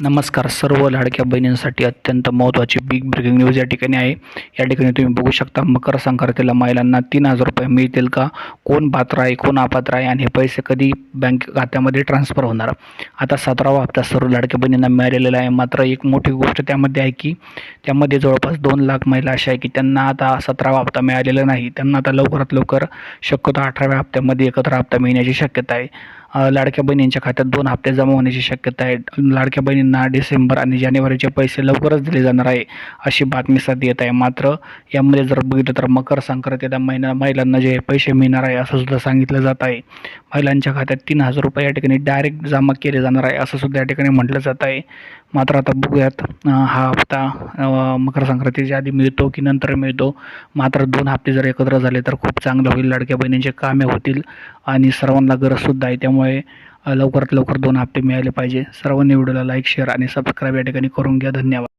नमस्कार. सर्व लाडक्या बहिणींसाठी अत्यंत महत्त्वाची बिग ब्रेकिंग न्यूज या ठिकाणी आहे. या ठिकाणी तुम्ही बघू शकता मकर संक्रांतीला महिलांना तीन हजार रुपये मिळतील का? कोण पात्र आहे कोण अपात्र आहे? आणि हे पैसे कधी बँक खात्यामध्ये ट्रान्सफर होणार? आता सतरावा हप्ता सर्व लाडक्या बहिणींना मिळालेला आहे. मात्र एक मोठी गोष्ट त्यामध्ये आहे की त्यामध्ये जवळपास दोन लाख महिला अशा आहे की त्यांना आता सतरावा हप्ता मिळालेला नाही. त्यांना आता लवकरात लवकर शक्यतो अठराव्या हप्त्यामध्ये एकत्र हप्ता मिळण्याची शक्यता आहे. लाडक्या बहिणींच्या खात्यात दोन हप्ते जमा होण्याची शक्यता आहे. लाडक्या बहिणींना डिसेंबर आणि जानेवारीचे पैसे लवकरच दिले जाणार आहे अशी बातमी सध्या येत आहे. मात्र यामध्ये जर बघितलं तर मकर संक्रांतीला महिना महिलांना जे पैसे मिळणार आहे असं सुद्धा सांगितलं जात आहे. महिलांच्या खात्यात तीन हजार रुपये या ठिकाणी डायरेक्ट जमा केले जाणार आहे असं सुद्धा या ठिकाणी म्हटलं जात आहे. मात्र आता बघूयात हा हप्ता मकर संक्रांतीच्या आधी मिळतो की नंतर मिळतो? मात्र दोन हप्ते जर एकत्र झाले तर खूप चांगलं होईल. लाडक्या बहिणींचे कामे होतील आणि सर्वांना गरजसुद्धा आहे. त्यामुळे लवकरात लवकर दोन हप्ते मिळाले पाहिजे. सर्वांनी व्हिडिओला लाईक शेअर आणि सबस्क्राईब या ठिकाणी करून घ्या. धन्यवाद.